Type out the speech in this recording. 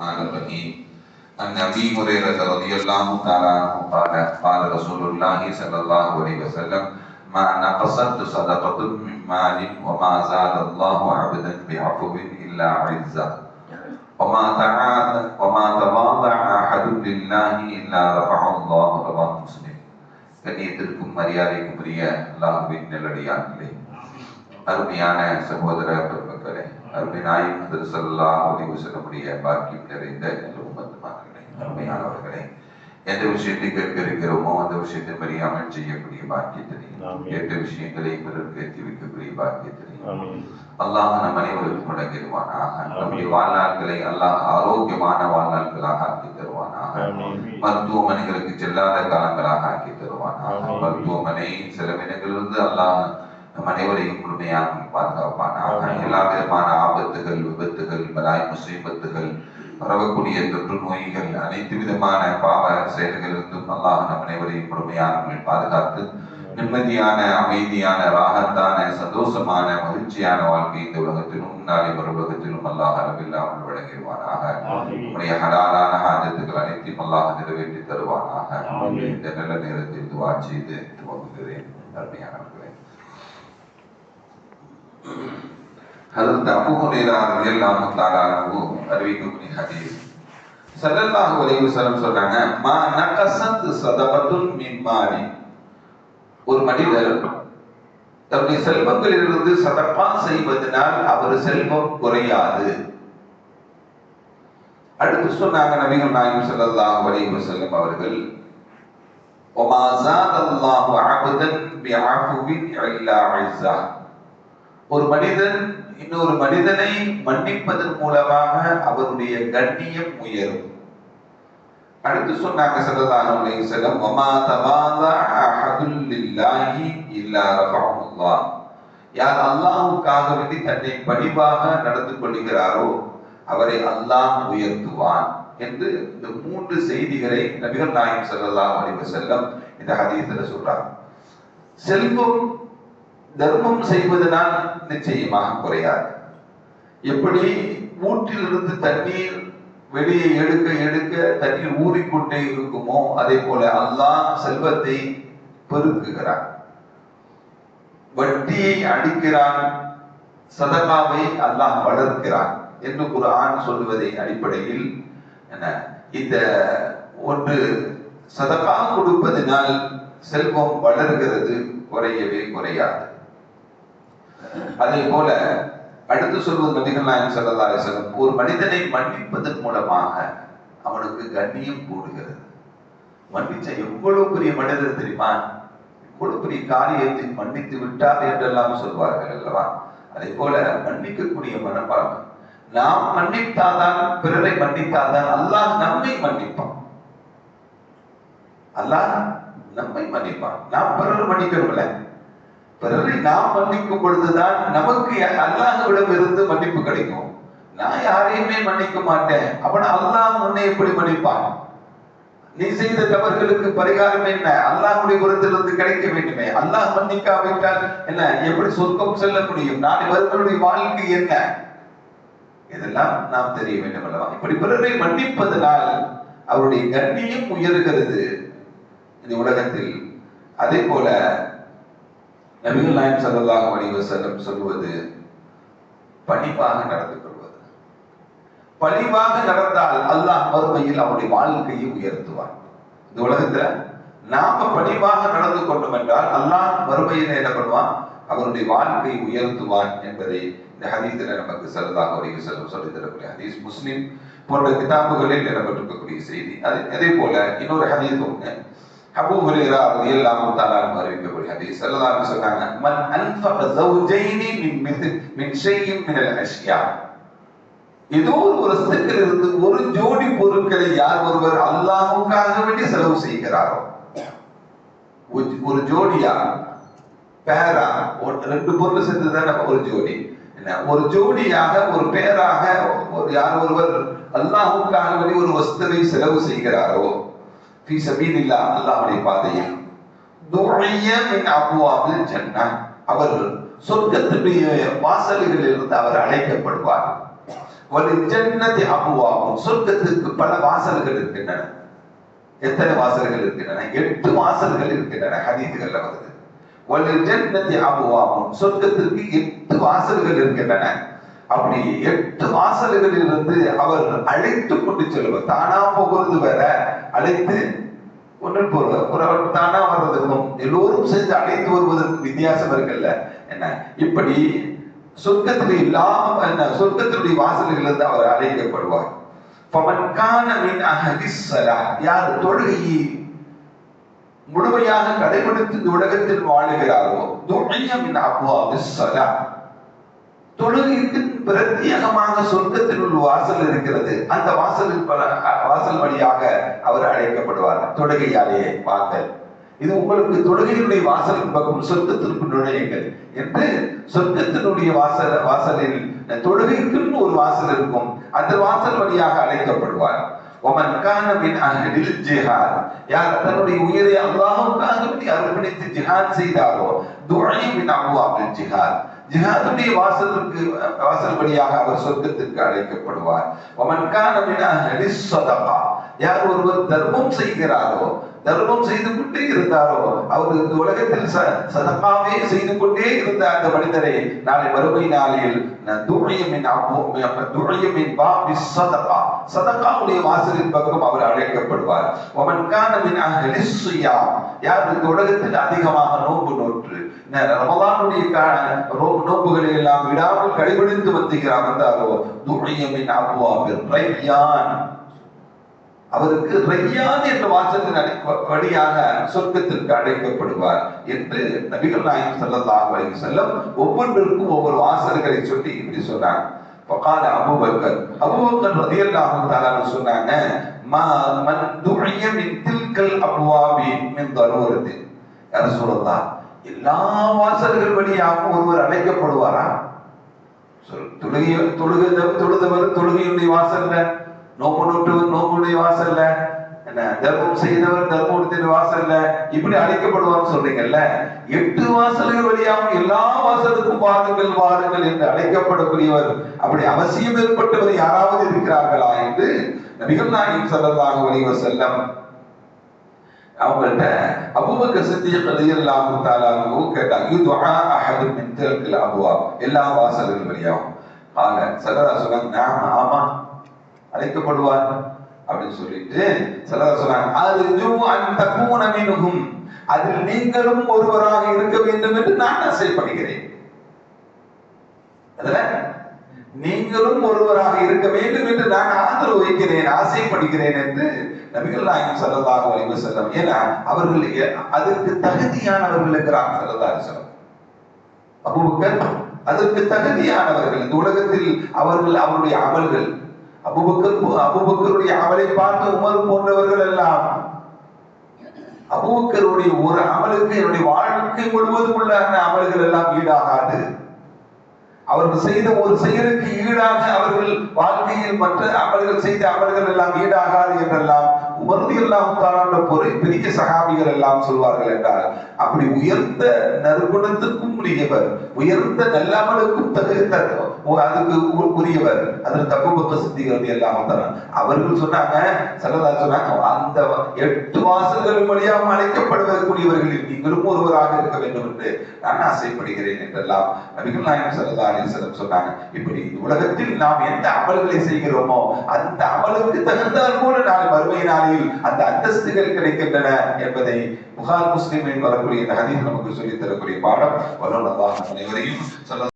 الرحمن الرحيم عن ابي هريره رضي الله تعالى عنه قال قال رسول الله صلى الله عليه وسلم ما نقصت صدقه من مال وما زاد الله عبدا بعفو الا عزا وما تعاد وما تواضع احد لله الا رفعه الله رواه مسلم கண்ணியத்திற்கும் மரியாதைக்கும் உரிய அல்லாஹுவின் நல்லடியார்களே அருமையான சகோதர பெருமக்களே அருமை நாயும் திருசல்லாஹ் உதவி செல்லக்கூடிய பாக்கியம் நிறைந்த நல்ல உமத்துமார்களே அருமையானவர்களே எந்த விஷயத்தை கேட்க இருக்கிறோமோ அந்த விஷயத்தை மறியாமல் செய்யக்கூடிய பாக்கியத்தினையும். கேட்ட விஷயங்களை பிறருக்கு வைக்கக்கூடிய பாக்கியத்தினையும். அல்லாஹ் நம் அனைவருக்கும் நம்முடைய. வாழ்நாட்களை அல்லாஹ் ஆரோக்கியமான வாழ்நாட்களாக ஆக்கி தருவானாக. மருத்துவமனைகளுக்கு செல்லாத காலங்களாக ஆக்கி தருவானாக. மருத்துவமனை செலவினங்களிலிருந்து அல்லாஹ் நம் அனைவரையும் முழுமையாக பாதுகாப்பானாக ஆமென். எல்லா விதமான ஆபத்துகள் விபத்துகள் பலாய் முசீபத்துகள் பரவக்கூடிய தொற்று நோய்கள் அனைத்து விதமான பாவ செயல்களிலிருந்தும் அல்லாஹ் நம் அனைவரையும் முழுமையாக பாதுகாத்து நிம்மதியான அமைதியான ராகத்தான சந்தோஷமான மகிழ்ச்சியான வாழ்க்கை இந்த உலகத்திலும் நாளை மறு உலகத்திலும் அல்லாஹ் அளவில்லாமல் வழங்கிடுவானாக. உடைய ஹலாலான ஹாஜத்துக்கள் அனைத்தையும் அல்லாஹ் நிறைவேற்றி தருவானாக. இந்த நல்ல நேரத்தில் துவா செய்து துவங்குகிறேன் அருமையானவர்களே ஹதரத் அபு ஹுரேரா ரலியல்லாஹு தஆலா அன்ஹு அறிவிக்கக்கூடிய ஹதீஸ் ஸல்லல்லாஹு அலைஹி வஸல்லம் சொல்றாங்க மா நகசத் சதகத்துன் மின் மாலி ஒரு மனிதர் தன்னுடைய செல்வங்களிலிருந்து சதப்பா செய்வதனால் அவர் செல்வம் குறையாது. அடுத்து சொன்னாங்க நபிகள் நாயகம் ஸல்லல்லாஹு அலைஹி வஸல்லம் அவர்கள் ஒமா ஸாதல்லாஹு அபதன் பிஅஃபின் இல்லா இஸ்ஸா. ஒரு மனிதன் இன்னொரு மனிதனை மன்னிப்பதன் மூலமாக அவருடைய கண்ணியம் உயரும். அடுத்து சொன்னாங்க ஸல்லல்லாஹு அலைஹி வஸல்லம் வமா தவாதா அஹதுல் லில்லாஹி இல்லா ரஃபஹுல்லாஹ் யார் அல்லாஹ்வுக்காக வேண்டி தன்னை பணிவாக நடந்து கொள்கிறாரோ அவரை அல்லாஹ் உயர்த்துவான் என்று இந்த மூன்று செய்திகளை நபிகள் நாயகம் செல்லலாம் அலைஹி வஸல்லம் இந்த ஹதீஸ்ல சொல்றாங்க. செல்வம் தர்மம் செய்வதனால் நிச்சயமாக குறையாது. எப்படி ஊற்றிலிருந்து தண்ணீர் வெளியே எடுக்க எடுக்க தண்ணீர் ஊறிக்கொண்டே இருக்குமோ அதே போல அல்லாஹ் செல்வத்தை பெருக்குகிறான். வட்டியை அடிக்கிறான் சதகாவை அல்லாஹ் வளர்க்கிறான் என்று ஒரு ஆண் சொல்லுவதை அடிப்படையில் என்ன இந்த ஒன்று சதகா கொடுப்பதினால் செல்வம் வளர்கிறது குறையவே குறையாது. அதே போல அடுத்து சொல்வது நபிகள் நாயகம் ஸல்லல்லாஹு அலைஹி ஒரு மனிதனை மன்னிப்பதன் மூலமாக அவனுக்கு கண்ணியம் கூடுகிறது. மன்னிச்ச எவ்வளவு பெரிய மனிதர் தெரியுமா? எவ்வளவு பெரிய காரியத்தை மன்னித்து விட்டார் என்றெல்லாம் சொல்வார்கள் அல்லவா? அதே போல மன்னிக்கக்கூடிய மனப்பான்மை நாம் மன்னித்தாதான் பிறரை மன்னித்தாதான் அல்லாஹ் நம்மை மன்னிப்பான். அல்லாஹ் நம்மை மன்னிப்பான். நாம் பிறரை மன்னிக்கணும்ல. பிறரை நாம் மன்னிக்கும் பொழுதுதான் நமக்கு அல்லாஹ்விடம் இருந்து மன்னிப்பு கிடைக்கும். நான் யாரையுமே மன்னிக்க மாட்டேன். அப்ப அல்லாஹ் உன்னை எப்படி மன்னிப்பான்? நீ செய்த தவறுகளுக்கு பரிகாரம் என்ன? அல்லாஹுடைய புறத்திலிருந்து கிடைக்க வேண்டுமே. அல்லாஹ் மன்னிக்காவிட்டால் என்ன? எப்படி சொர்க்கம் செல்ல முடியும்? நான் இவர்களுடைய வாழ்க்கை என்ன? இதெல்லாம் நாம் தெரிய வேண்டும் அல்லவா? இப்படி பிறரை மன்னிப்பதனால் அவருடைய கண்ணியம் உயர்கிறது. இந்த உலகத்தில் அதே போல நபிகள் நாயம் சல்லாஹ் வடிவ செல்லம் சொல்வது பணிவாக நடந்து கொள்வது. பணிவாக நடந்தால் அல்லாஹ் மறுமையில் அவருடைய வாழ்க்கையை உயர்த்துவான். இந்த உலகத்துல நாம பணிவாக நடந்து கொண்டோம் என்றால் அல்லாஹ் மறுமையில் என்ன பண்ணுவான்? அவருடைய வாழ்க்கையை உயர்த்துவான் என்பதை இந்த ஹதீஸ்ல நமக்கு ஸல்லல்லாஹு அலைஹி சொல்லி தரக்கூடிய ஹதீஸ். முஸ்லிம் போன்ற கிதாபுகளில் இடம்பெற்றிருக்கக்கூடிய செய்தி. அதே அதே போல இன்னொரு ஹதீஸ் ஒன்று அபூ ஹுரைரா ரலியல்லாஹு தஆலா அறிவிக்கக்கூடிய ஹதீஸ் ஸல்லல்லாஹு அலைஹி சொன்னாங்க மன் அன்ஃபக ஜௌஜைனி மின் மித்ல் மின் ஷைஇன் மின் அல் அஷ்யா. ஏதோ ஒரு வஸ்துக்கள் இருந்து ஒரு ஜோடி பொருட்களை யார் ஒருவர் அல்லாஹ்வுக்காக வேண்டி செலவு செய்கிறாரோ ஒரு- ஒரு ஜோடியா பேரா ஒரு- ரெண்டு பொருள் சேர்ந்து தானே ஒரு ஜோடி. என்ன? ஒரு ஜோடியாக ஒரு பேராக ஒரு யார் ஒருவர் அல்லாஹுக்காக வேண்டி ஒரு வஸ்துவை செலவு செய்கிறாரோ ஃபீ சபீலில்லாஹ் அல்லாஹ்வுடைய பாதையில் துஅய்ய மின் அப்வாபில் ஜன்னah அவர் சொர்க்கத்துடைய வாசல்களில் இருந்து அவர் அழைக்கப்படுவார். ஒரு ஜன்னதி அபுவாகும் சொர்க்கத்திற்கு பல வாசல்கள் இருக்கின்றன. எத்தனை வாசல்கள் இருக்கின்றன? எட்டு வாசல்கள் இருக்கின்றன ஹதீதுகள்ல வருது. ஒரு ஜன்னதி அபுவாகும் சொர்க்கத்திற்கு எட்டு வாசல்கள் இருக்கின்றன. அப்படி எட்டு வாசல்களில் இருந்து அவர் அழைத்து கொண்டு செல்வார் தானா போகிறது வேற. அழைத்து ஒன்று போறது ஒரு தானா வர்றதுக்கும் எல்லோரும் சேர்ந்து அழைத்து வருவதற்கும் வித்தியாசம் இருக்குல்ல? என்ன? இப்படி சொர்க்கத்தில் இல்லாம என்ன? சொர்க்கத்தினுடைய வாசல்கள் இருந்து அவர் அழைக்கப்படுவார். யார் தொழுகையை முழுமையாக கடைபிடித்து உலகத்தில் வாழுகிறாரோ துணையம் மின் அப்வாபிஸ் தொழுகைக்கு பிரத்யேகமாக சொர்க்கத்தில் உள்ள வாசல் இருக்கிறது. அந்த வாசலில் பல- வாசல் வழியாக அவர் அழைக்கப்படுவார். தொழுகையாலேயே வாங்கள் இது உங்களுக்கு தொழுகையினுடைய வாசலின் பக்கம் சொர்க்கத்திற்கு நுழையுங்கள் என்று சொர்க்கத்தினுடைய வாசல் வாசலில் தொழுகைக்குன்னு ஒரு வாசல் இருக்கும். அந்த வாசல் வழியாக அழைக்கப்படுவார். ஒமன் கான மின் ஜிஹார் யார் தன்னுடைய உயிரை அல்லாஹுக்காக அர்ப்பணித்து ஜிஹாத் செய்தாரோ துணை மின் அப்வாபில் ஜிஹார் ஜிஹாதுடைய வாசலுக்கு வாசல் வழியாக அவர் சொர்க்கத்திற்கு அழைக்கப்படுவார். அவன் யார் ஒருவர் தர்மம் செய்கிறாரோ தர்மம் செய்து கொண்டே இருந்தாரோ அவர் இந்த உலகத்தில் ச- செய்து கொண்டே இருந்த அந்த மனிதரை நாளை வறுமை நாளில் ந- துழையமின் அபு- துழையமின் பாபி சதகா சதகாவுடைய வாசலின் பக்கம் அவர் அழைக்கப்படுவார். அவன் கானமின் அஹ்லிஸ் யார் இந்த உலகத்தில் அதிகமாக நோன்பு நோற்று? ரமலானுடைய கா- நோன்புகளை எல்லாம் விடாமல் கடைபிடித்து வந்துகிறார் வந்தாரோ துணியமின் அபுவாபில் ரையான். அவருக்கு ரையான் என்ற வாசத்தின் வழியாக சொர்க்கத்திற்கு அழைக்கப்படுவார் என்று நபிகள் நாயகம் ஸல்லல்லாஹு செல்லும் ஒவ்வொன்றிற்கும் ஒவ்வொரு வாசல்களை சொல்லி இப்படி சொன்னார். فقال ابو بكر ابو بكر رضي الله تعالى عنه சொன்னாங்க ما من دعي من تلك الابواب من ضروره يا رسول الله எல்லா வாசல்கள் வழியாக ஒருவர் அழைக்கப்படுவாரா சொல் தொழுகை தொழுகை தொழுதவர் தொழுகையுடைய வாசல்ல நோம்பு நோட்டவர் நோம்புடைய வாசல்ல என்ன தர்மம் செய்தவர் தர்மத்தின் வாசல்ல இப்படி அழைக்கப்படுவார்னு சொல்றீங்கல்ல எட்டு வாசல்கள் வழியாகவும் எல்லா வாசலுக்கும் வாருங்கள் வாருங்கள் என்று அழைக்கப்படக்கூடியவர். அப்படி அவசியம் ஏற்பட்டவர் யாராவது இருக்கிறார்களா என்று நபிகள் நாயகம் ஸல்லல்லாஹு அலைஹி வஸல்லம் அவங்கள்ட்ட அபூபக்கர் சித்திக் ரலியல்லாஹு தஆலா கேட்டாங்க யுதுஆ அஹது மின் தில்கல் அப்வாப் எல்லா வாசல்கள் வழியாகவும் ஆக சல்லல்லாஹு சொன்னாங்க நாம் ஆமா அழைக்கப்படுவார் அப்படின்னு சொல்லிட்டு சல்லல்லாஹு சொன்னாங்க அர்ஜு அன் தகூன மின்ஹும். அதில் நீங்களும் ஒருவராக இருக்க வேண்டும் என்று நான் ஆசைப்படுகிறேன் அதுல நீங்களும் ஒருவராக இருக்க வேண்டும் என்று நான் ஆதரவு வைக்கிறேன் ஆசைப்படுகிறேன் என்று நபிகள் நாயகம் ஸல்லல்லாஹு வலிவு வஸல்லம் ஏன்னா அவர்கள் அதற்கு தகுதியானவர்கள் இருக்கிறாங்க ஸல்லல்லாஹு அலைஹி அபுபக்கர் அதற்கு தகுதியானவர்கள் இந்த உலகத்தில் அவர்கள் அவருடைய அமல்கள் அபுபக்கர் அபுபக்கருடைய அமலை பார்த்து உமர் போன்றவர்கள் எல்லாம் அபூக்கருடைய ஒரு அமலுக்கு என்னுடைய வாழ்க்கை முழுவதும் உள்ள அமல்கள் எல்லாம் ஈடாகாது. அவர்கள் செய்த ஒரு செயலுக்கு ஈடாக அவர்கள் வாழ்க்கையில் மற்ற அமல்கள் செய்த அமல்கள் எல்லாம் ஈடாகாது என்றெல்லாம் உமர்ந்து எல்லாம் தாராண்ட பொருள் பெரிய சகாபிகள் எல்லாம் சொல்வார்கள் என்றால் அப்படி உயர்ந்த நறுகுணத்துக்கும் உரியவர் உயர்ந்த நல்ல அமலுக்கும் தகுந்த அதுக்கு உ- உரியவர். அதில் தகுபக்க சித்திகள் எல்லாம் தரான் அவர்கள் சொன்னாங்க சல்லதா சொன்னாங்க அந்த எட்டு வாசல்கள் வழியாக அழைக்கப்படுவதற்குரியவர்களில் நீங்களும் ஒருவராக இருக்க வேண்டும் என்று நான் ஆசைப்படுகிறேன் என்றெல்லாம் நபிகள் நாயகம் சல்லா அலிஸ்லம் சொன்னாங்க. இப்படி உலகத்தில் நாம் எந்த அமல்களை செய்கிறோமோ அந்த அமலுக்கு தகுந்தால் போல நாள் மறுமை நாளில் அந்த அந்தஸ்துகள் கிடைக்கின்றன என்பதை புகார் முஸ்லிமின் வரக்கூடிய இந்த ஹதீஸ் நமக்கு சொல்லித் தரக்கூடிய பாடம். வல்லுநர் அனைவரையும் சொல்ல